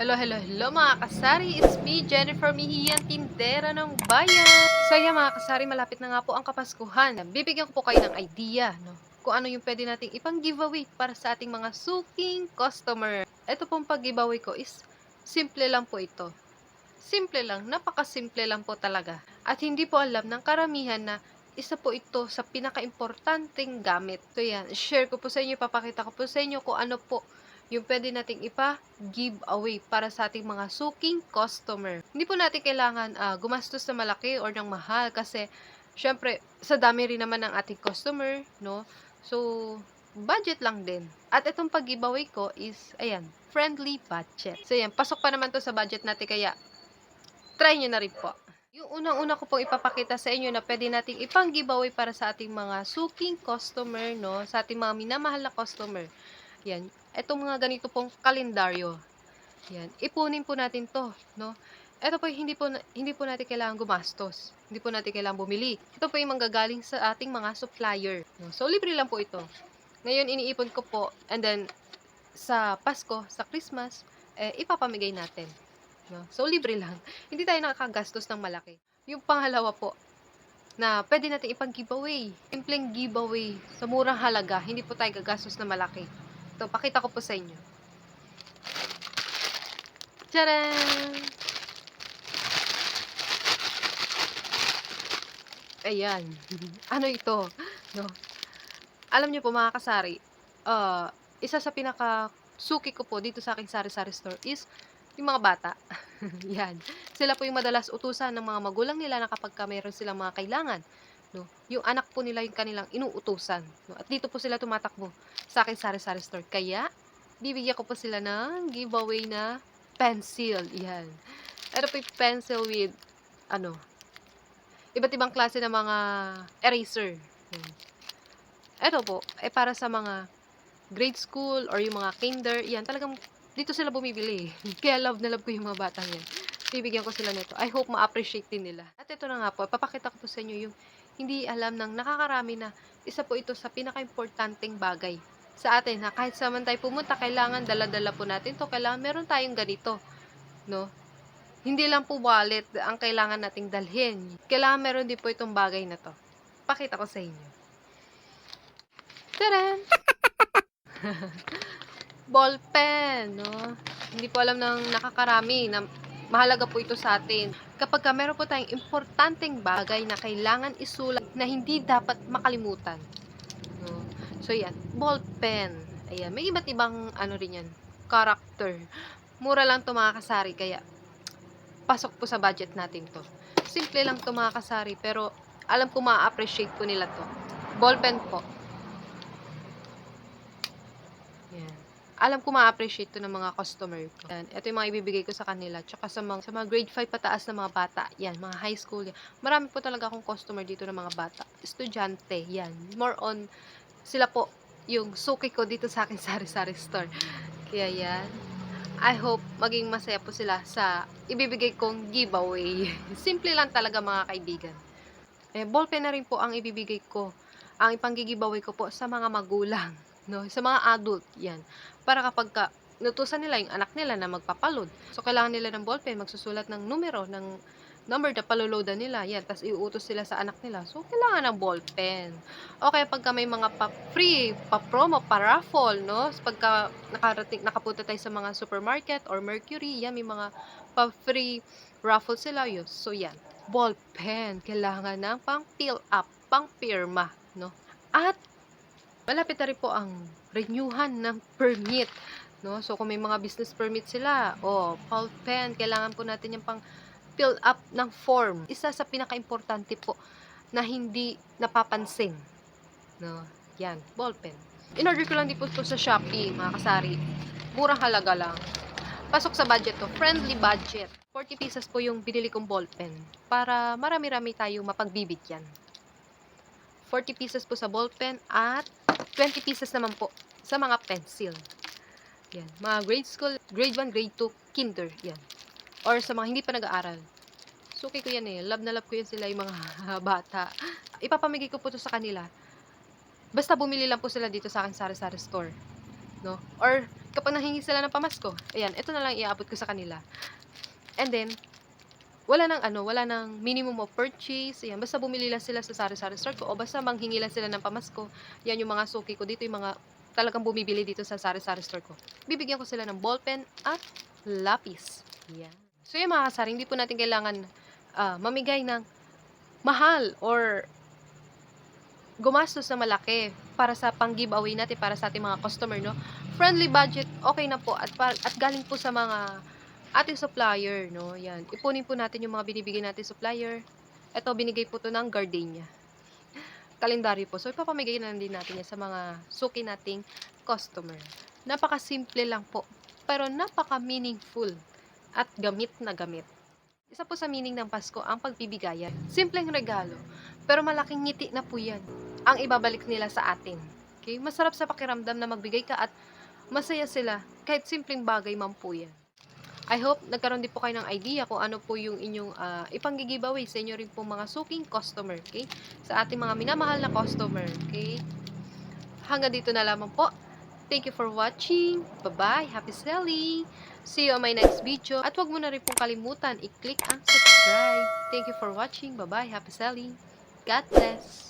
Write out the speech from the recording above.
Hello, hello, hello mga kasari! It's me, Jennifer Mihian, tindera ng bayan! So yan mga kasari, malapit na nga po ang Kapaskuhan. Bibigyan ko po kayo ng idea, no? Kung ano yung pwede nating ipang giveaway para sa ating mga suking customer. Ito pong pag-giveaway ko is simple lang po ito. Simple lang, napakasimple lang po talaga. At hindi po alam ng karamihan na isa po ito sa pinaka-importanting gamit. So yan, share ko po sa inyo, papakita ko po sa inyo kung ano po yung pwede nating ipa-give away para sa ating mga suking customer. Hindi po natin kailangan ah, gumastos na malaki or ng mahal kasi syempre sa dami rin naman ng ating customer, no? So, budget lang din. At itong pag-giveaway ko is, ayan, friendly budget. So, ayan, pasok pa naman to sa budget natin kaya try nyo na rin po. Yung unang-una ko pong ipapakita sa inyo na pwede nating ipang giveaway para sa ating mga suking customer, no? Sa ating mga minamahal na customer. Yan. Itong mga ganito pong kalendaryo. Yan. Ipunin po natin to, no? Ito po hindi po hindi po natin kailangan gumastos. Hindi po natin kailangan bumili. Ito po yung manggagaling sa ating mga supplier, no? So libre lang po ito. Ngayon iniipon ko po and then sa Pasko, sa Christmas, eh, ipapamigay natin. No? So libre lang. Hindi tayo nakakagastos ng malaki. Yung pangalawa po, na pwede natin ipang giveaway. Simpleng giveaway sa murang halaga. Hindi po tayo gagastos na malaki. Ito, pakita ko po sa inyo. Tcharan! Ayan. ano ito? No? Alam niyo po mga kasari, ah, isa sa pinaka suki ko po dito sa aking sari-sari store is yung mga bata. Yan. Sila po yung madalas utusan ng mga magulang nila na kapag ka mayroon silang mga kailangan. No? Yung anak po nila yung kanilang inuutusan. No? At dito po sila tumatakbo sa aking sari-sari store. Kaya, bibigyan ko po sila ng giveaway na pencil. Yan. Ito po yung pencil with, ano, iba't ibang klase ng mga eraser. Yan. Ito po, ay para sa mga grade school or yung mga kinder. Yan, talagang dito sila bumibili. Kaya love na love ko yung mga batang yan. Bibigyan ko sila nito. I hope ma-appreciate din nila. At ito na nga po, papakita ko po sa inyo yung hindi alam ng nakakarami na isa po ito sa pinaka-importanting bagay sa atin na kahit saan tayo pumunta, kailangan dala-dala po natin to Kailangan meron tayong ganito. No? Hindi lang po wallet ang kailangan nating dalhin. Kailangan meron din po itong bagay na to. Pakita ko sa inyo. Taran! Ball pen, no? Hindi po alam ng nakakarami na mahalaga po ito sa atin. Kapag ka meron po tayong importanteng bagay na kailangan isulat na hindi dapat makalimutan. So, yan. Ball pen. Ayan. May iba't ibang ano rin yan. Character. Mura lang to mga kasari. Kaya, pasok po sa budget natin to. Simple lang to mga kasari. Pero, alam ko ma-appreciate po nila to. Ball pen po. Yan. Alam ko ma-appreciate to ng mga customer ko. Yan. Ito yung mga ibibigay ko sa kanila. Tsaka sa mga, sa mga grade 5 pataas na mga bata. Yan, mga high school. Yan. Marami po talaga akong customer dito ng mga bata. Estudyante. Yan. More on, sila po yung suki ko dito sa akin sari-sari store. Kaya yan. I hope maging masaya po sila sa ibibigay kong giveaway. Simple lang talaga mga kaibigan. Eh, ballpen na rin po ang ibibigay ko. Ang ipang-giveaway ko po sa mga magulang. No? Sa mga adult. Yan para kapag ka nutusan nila yung anak nila na magpapaload. So, kailangan nila ng ballpen, magsusulat ng numero, ng number na paloloadan nila. Yan, tapos iuutos sila sa anak nila. So, kailangan ng ballpen. O kaya pagka may mga pa-free, pa-promo, pa-raffle, no? Pagka nakarating, nakapunta tayo sa mga supermarket or Mercury, yan, may mga pa-free raffle sila. Yun. So, yan. Ballpen. Kailangan ng pang-fill up, pang-pirma, no? At, malapit na rin po ang renewhan ng permit. No? So, kung may mga business permit sila, o oh, pen, kailangan po natin yung pang fill up ng form. Isa sa pinaka-importante po na hindi napapansin. No? Yan, ball pen. In-order ko lang din po ito sa Shopee, mga kasari. Murang halaga lang. Pasok sa budget to. Friendly budget. 40 pieces po yung binili kong ball pen. Para marami-rami tayong mapagbibigyan. 40 pieces po sa ball pen at 20 pieces naman po sa mga pencil. Yan. Mga grade school, grade 1, grade 2, kinder. Yan. Or sa mga hindi pa nag-aaral. Suki ko yan eh. Love na love ko yan sila yung mga bata. Ipapamigay ko po to sa kanila. Basta bumili lang po sila dito sa akin sari-sari store. no? Or kapag nahingi sila ng pamasko, ayan, ito na lang iaabot ko sa kanila. And then, wala nang ano, wala nang minimum of purchase. Ayan, basta bumili lang sila sa sari-sari store ko o basta manghingi lang sila ng pamasko. Yan yung mga suki ko dito, yung mga talagang bumibili dito sa sari-sari store ko. Bibigyan ko sila ng ballpen at lapis. Yan. So yung mga kasari, hindi po natin kailangan ah, mamigay ng mahal or gumastos na malaki para sa pang-giveaway natin para sa ating mga customer, no? Friendly budget, okay na po at, at galing po sa mga ating supplier, no? Yan. Ipunin po natin yung mga binibigay natin supplier. Ito, binigay po to ng Gardenia. Kalendaryo po. So, ipapamigay na din natin yan sa mga suki nating customer. Napaka-simple lang po. Pero napaka-meaningful at gamit na gamit. Isa po sa meaning ng Pasko ang pagbibigayan. Simpleng regalo, pero malaking ngiti na po yan ang ibabalik nila sa atin. Okay? Masarap sa pakiramdam na magbigay ka at masaya sila kahit simpleng bagay man po yan. I hope nagkaroon din po kayo ng idea kung ano po yung inyong uh, ipang-giveaway sa inyo rin po mga suking customer, okay? Sa ating mga minamahal na customer, okay? Hanggang dito na lamang po. Thank you for watching. Bye-bye. Happy selling. See you on my next video. At huwag mo na rin pong kalimutan i-click ang subscribe. Thank you for watching. Bye-bye. Happy selling. God bless.